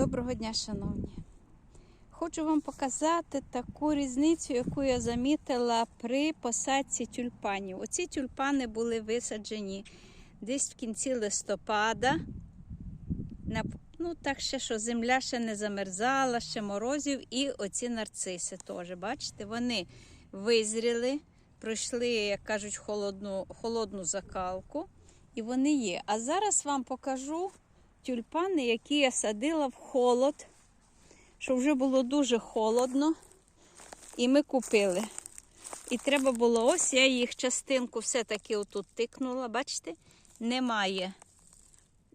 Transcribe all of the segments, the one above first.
Доброго дня, шановні. Хочу вам показати таку різницю, яку я замітила при посадці тюльпанів. Оці тюльпани були висаджені десь в кінці листопада. Ну, так ще, що земля ще не замерзала, ще морозів, і оці нарциси теж. Бачите, вони визріли, пройшли, як кажуть, холодну, холодну закалку, і вони є. А зараз вам покажу тюльпани, які я садила в холод, що вже було дуже холодно, і ми купили. І треба було, ось я їх частинку все-таки отут тикнула, бачите? Немає.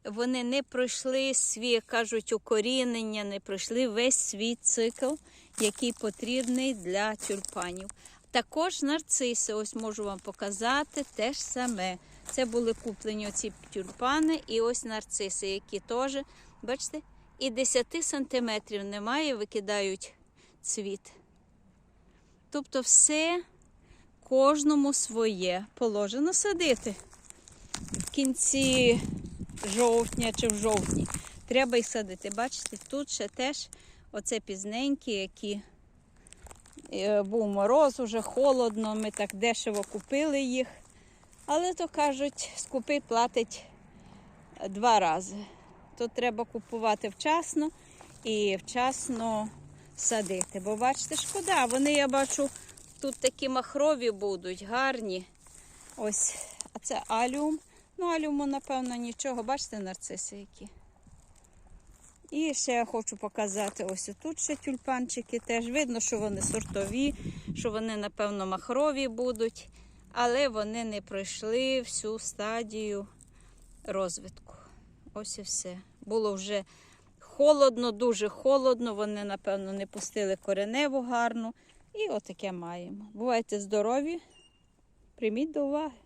Вони не пройшли свій, кажуть, укорінення, не пройшли весь свій цикл, який потрібний для тюльпанів. Також нарциси, ось можу вам показати те ж саме. Це були куплені оці тюльпани і ось нарциси, які теж, бачите, і 10 сантиметрів немає, викидають цвіт. Тобто все кожному своє положено садити. В кінці жовтня чи в жовтні. Треба їх садити. Бачите, тут ще теж оце пізненькі, які е, був мороз, уже холодно, ми так дешево купили їх. Але то кажуть, скупий платить два рази. Тут треба купувати вчасно і вчасно садити. Бо бачите, шкода, вони, я бачу, тут такі махрові будуть, гарні. Ось, а це аліум. Ну, алюму, напевно, нічого. Бачите, нарциси які. І ще я хочу показати ось тут ще тюльпанчики. Теж видно, що вони сортові, що вони, напевно, махрові будуть, але вони не пройшли всю стадію розвитку. Ось і все. Було вже холодно, дуже холодно. Вони, напевно, не пустили кореневу гарну. І отаке маємо. Бувайте здорові, прийміть до уваги.